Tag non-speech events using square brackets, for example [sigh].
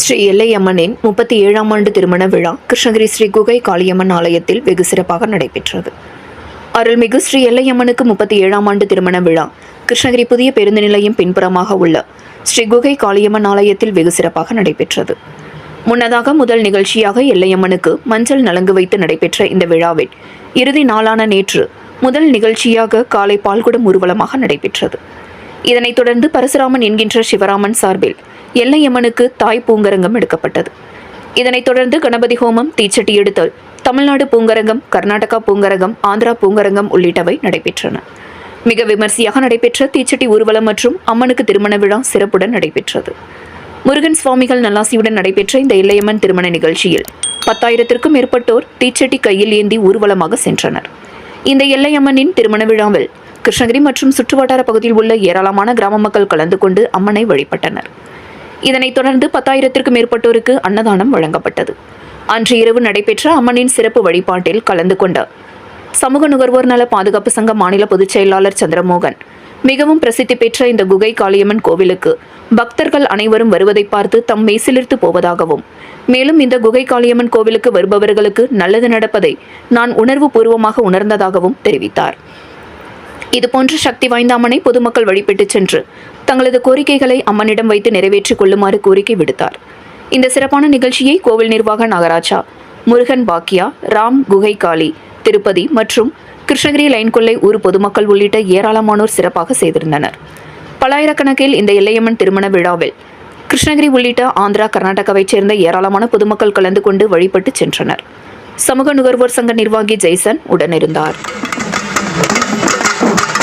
ஸ்ரீ எல்லையம்மனின் முப்பத்தி ஏழாம் ஆண்டு திருமண விழா கிருஷ்ணகிரி ஸ்ரீ குகை காளியம்மன் ஆலயத்தில் வெகு சிறப்பாக நடைபெற்றது. அருள்மிகு ஸ்ரீ எல்லையம்மனுக்கு முப்பத்தி ஏழாம் ஆண்டு திருமண விழா கிருஷ்ணகிரி புதிய பேருந்து நிலையம் பின்புறமாக உள்ள ஸ்ரீ குகை காளியம்மன் ஆலயத்தில் வெகு சிறப்பாக நடைபெற்றது. முன்னதாக முதல் நிகழ்ச்சியாக எல்லையம்மனுக்கு மஞ்சள் நலங்கு வைத்து நடைபெற்ற இந்த விழாவில் இறுதி நாளான நேற்று முதல் நிகழ்ச்சியாக காலை பால்குடம் ஊர்வலமாக நடைபெற்றது. இதனைத் தொடர்ந்து பரசுராமன் என்கின்ற சிவராமன் சார்பில் எல்லையம்மனுக்கு தாய் பூங்கரங்கம் எடுக்கப்பட்டது. இதனைத் தொடர்ந்து கணபதி ஹோமம் தீச்சட்டி எடுத்தல் தமிழ்நாடு பூங்கரங்கம் கர்நாடகா பூங்கரங்கம் ஆந்திரா பூங்கரங்கம் உள்ளிட்டவை நடைபெற்றன. மிக விமர்சையாக நடைபெற்ற தீச்சட்டி ஊர்வலம் மற்றும் அம்மனுக்கு திருமண விழா சிறப்புடன் நடைபெற்றது. முருகன் சுவாமிகள் நல்லாசியுடன் நடைபெற்ற இந்த எல்லையம்மன் திருமண நிகழ்ச்சியில் பத்தாயிரத்திற்கும் மேற்பட்டோர் தீச்சட்டி கையில் ஏந்தி ஊர்வலமாக சென்றனர். இந்த எல்லையம்மனின் திருமண விழாவில் கிருஷ்ணகிரி மற்றும் சுற்றுவட்டார பகுதியில் உள்ள ஏராளமான கிராம மக்கள் கலந்து கொண்டு அம்மனை வழிபட்டனர். இதனைத் தொடர்ந்து பத்தாயிரத்திற்கும் மேற்பட்டோருக்கு அன்னதானம் வழங்கப்பட்டது. அன்று இரவு நடைபெற்ற அம்மனின் சிறப்பு வழிபாட்டில் கலந்து கொண்ட சமூக நுகர்வோர் நல பாதுகாப்பு சங்க மாநில பொதுச் செயலாளர் சந்திரமோகன் மிகவும் பிரசித்தி பெற்ற இந்த குகை காளியம்மன் கோவிலுக்கு பக்தர்கள் அனைவரும் வருவதை பார்த்து தம் மெய்சிலிர்த்து போவதாகவும் மேலும் இந்த குகை காளியம்மன் கோவிலுக்கு வருபவர்களுக்கு நல்லது நடப்பதை நான் உணர்வு பூர்வமாக உணர்ந்ததாகவும் தெரிவித்தார். இதுபோன்று சக்தி வாய்ந்த அம்மனை பொதுமக்கள் வழிபட்டுச் சென்று தங்களது கோரிக்கைகளை அம்மனிடம் வைத்து நிறைவேற்றிக் கொள்ளுமாறு கோரிக்கை விடுத்தார். இந்த சிறப்பான நிகழ்ச்சியை கோவில் நிர்வாக நாகராஜா முருகன் பாக்கியா ராம் குகை காளி திருப்பதி மற்றும் கிருஷ்ணகிரி லைன் கொள்ளை ஊர் பொதுமக்கள் உள்ளிட்ட ஏராளமானோர் சிறப்பாக செய்திருந்தனர். பல்லாயிரக்கணக்கில் இந்த எல்லையம்மன் திருமண விழாவில் கிருஷ்ணகிரி உள்ளிட்ட ஆந்திரா கர்நாடகாவைச் சேர்ந்த ஏராளமான பொதுமக்கள் கலந்து கொண்டு வழிபட்டு சென்றனர். சமூக நுகர்வோர் சங்க நிர்வாகி ஜெய்சன் உடனிருந்தார். you. [laughs]